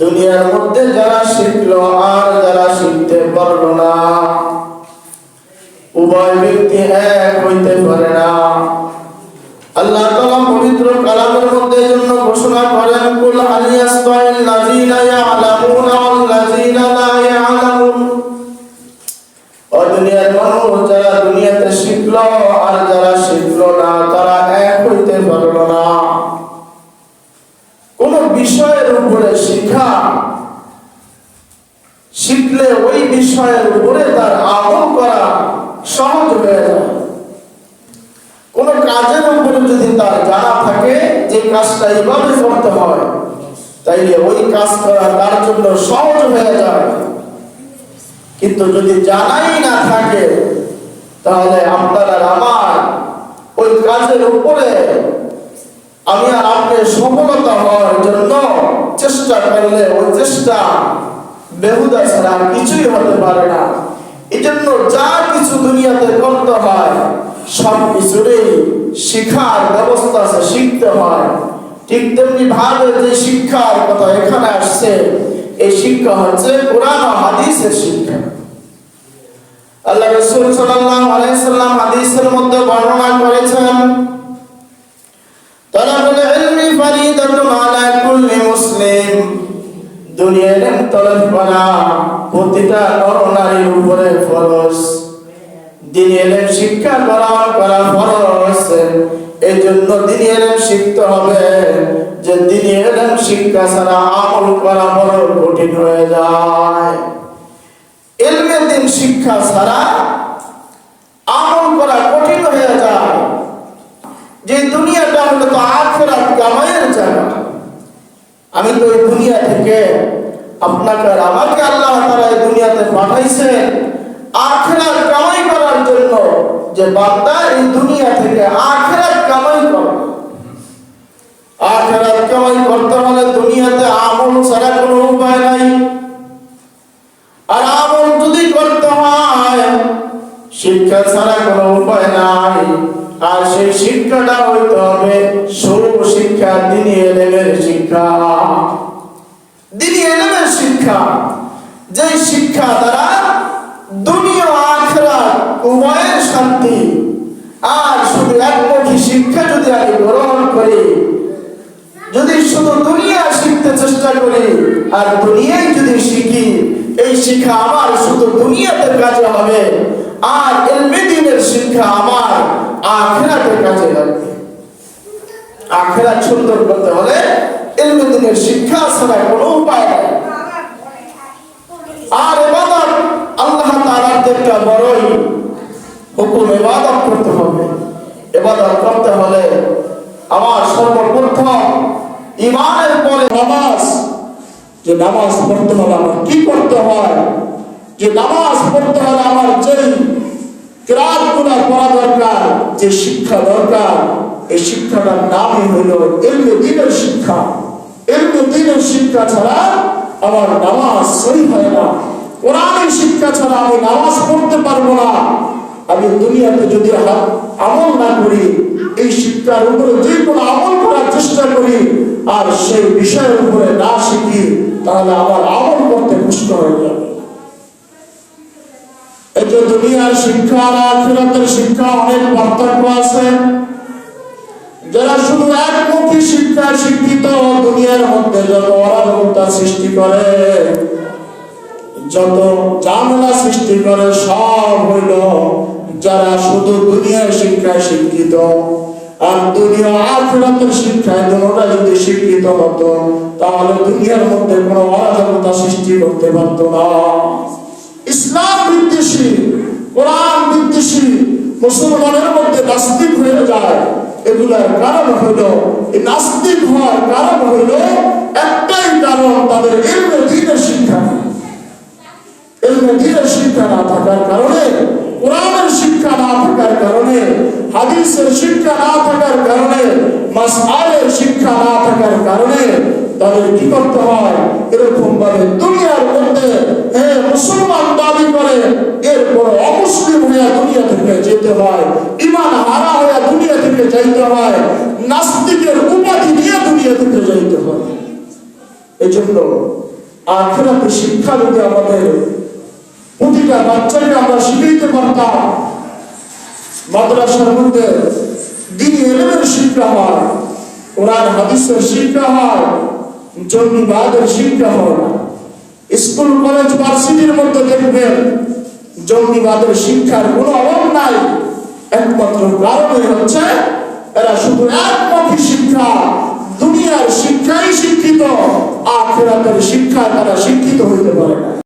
দুনিয়ার মধ্যে যারা শিখলো আর যারা শিখতে পারল না, উভয় ব্যক্তি এক হইতে পারে না। আল্লাহ তাআলা পবিত্র কালামের মধ্যে উপরে শিখা। শিখলে ওই বিষয়ের উপরে তার আমল করা সহজ হয়ে যায়। কোন কাজের উপরে যদি তার জানা থাকে যে কাজটা এইভাবে করতে হয়, তাইলে ওই কাজ করা তার জন্য সহজ হয়ে যায়। কিন্তু যদি জানাই না থাকে, তাহলে আপনার আমার ওই কাজের উপরে আমি আর আপনি সফলতা হওয়ার জন্য চেষ্টা করলে ওই চেষ্টা বেহুদা ছাড়া কিছুই হতে পারে না। এই জন্য যা কিছু দুনিয়াতে করতে হয়, সব কিছুরই শিখার ব্যবস্থা আছে, শিখতে হয়। ঠিক তেমনি ভাবে যে শিক্ষার কথা এখানে আসছে, এই শিক্ষা হচ্ছে কোরআন হাদিসের শিক্ষা। আল্লাহ রাসূল সাল্লাল্লাহু আলাইহি সাল্লাম হাদিসের মধ্যে বর্ণনা করেছেন তালাবুল দুনিয়ার ইলম তলব করা। প্রতিটা নর নারীর উপরে ফরজ। দিন এলেম শিক্ষা গ্রহণ করা ফরজ। এই জন্য দিন এলেম শিখতে হবে যে দিন এলেম শিক্ষা ছাড়া আমল করা বড় কঠিন হয়ে যায়। এলমে দিন শিক্ষা ছাড়া করা দুনিয়াটা হলো তো আখেরাত কামাইয়ের জায়গা। আমি তো এই দুনিয়া থেকে আপনাকে আর আমাকে আল্লাহ তাআলা এই দুনিয়াতে পাঠাইছেন আখেরাত কামাই করার জন্য যে বান্দা এই দুনিয়া থেকে আখেরাত কামাই করে আখেরাত কামাই করতে হলে দুনিয়াতে আমল ছাড়া কোনো উপায় নাই। আর আমল যদি করতে হয়, শিক্ষা ছাড়া কোনো উপায় নাই। আর সেই শিক্ষাটা হইতে হবে সরু শিক্ষা, দিনী এলেমের শিক্ষা। দিনী এলেমের শিক্ষা যে শিক্ষা দ্বারা দুনিয়া আখরা উভয়ের শান্তি। আর শুধু একমুখী শিক্ষা যদি আমি গ্রহণ করি, যদি শুধু দুনিয়া শিখতে চেষ্টা করি, আর দুনিয়ায় যদি শিখি, এই শিক্ষা আমার শুধু দুনিয়াতে কাজে হবে। আর এলমে দিনের শিক্ষা আমার আখেরাতের কাজে লাগবে আখেরাত সুন্দর করতে হলে এলমে দিনের শিক্ষা ছাড়া কোনো উপায় নেই। আর এবাদত আল্লাহ তাআলার একটা বড়ই হুকুম এবাদত করতে হবে। এবাদত করতে হলে আমার সর্বপ্রথম ইমানের পরে নামাজ, যে নামাজ পড়তে হলে আমার কি করতে হয়? যে নামাজ পড়তে হলে আমার যেই কিরাতগুলা পড়া দরকার, যে শিক্ষা দরকার, এই শিক্ষাটার নামই হলো এলমে দিনের শিক্ষা। এলমে দিনের শিক্ষা ছাড়া আমার নামাজ সই হয় না। কোরআনের শিক্ষা ছাড়া আমি নামাজ পড়তে পারব না। আমি দুনিয়াতে যদি আমল না করি, এই শিক্ষার উপরে যে কোনো আমল করার চেষ্টা করি, আর সেই বিষয়ের উপরে না শিখি, তাহলে আমার আমল করতে কষ্ট হয়ে যাবে এই দুনিয়ার শিক্ষা আর আখিরাতের শিক্ষা অনেক পার্থক্য আছে। যারা শুধু একমুখী শিক্ষা শিক্ষিত, দুনিয়ার মধ্যে যত অরাজকতা সৃষ্টি করে, যত ঝামেলা সৃষ্টি করে, সব হইল যারা শুধু দুনিয়ার শিক্ষায় শিক্ষিত। আর দুনিয়া আখিরাতের শিক্ষায় দুটোটা যদি শিক্ষিত হতো, তাহলে দুনিয়ার মধ্যে কোনো অরাজকতা সৃষ্টি করতে পারতো না। ইসলাম মুসলমানের মধ্যে নাস্তিক হয়ে যায়, এগুলার কারণ হইল এই নাস্তিক হওয়ার কারণ হইল একটাই কারণ, তাদের এলমে দিনের শিক্ষা এলমে দিনের শিক্ষা না থাকার কারণে, কোরআনের শিক্ষা না থাকার কারণে, হাদিসের শিক্ষা না থাকার কারণে, মাসআলের শিক্ষা না থাকার কারণে তাদের কি করতে হয়? এরকম ভাবে দুনিয়ার মধ্যে হে মুসলমান দাবি করে, এরপর অমুসলিম হইয়া দুনিয়া থেকে যেতে হয় ইমান হারা হইয়া যাইতে হয়, নাস্তিকের উপাধি নিয়ে দুনিয়া থেকে যাইতে হয়। এই জন্য আখেরাতে শিক্ষা যদি আমাদের প্রতিটা বাচ্চাকে আমরা শিখাইতে পারতাম। মাদ্রাসার মধ্যে দিনী এলেমের শিক্ষা হয়, কোরআন, হাদিসের শিক্ষা হয় জঙ্গিবাদের শিক্ষা হন স্কুল, কলেজ, ভার্সিটির মধ্যে দেখবেন জঙ্গিবাদের শিক্ষার কোনো অভাব নাই। একমাত্র কারণে হচ্ছে এরা শুধু একমুখী শিক্ষা। দুনিয়ার শিক্ষাই শিক্ষিত, আখেরাতের শিক্ষা তারা শিক্ষিত হইতে পারে না।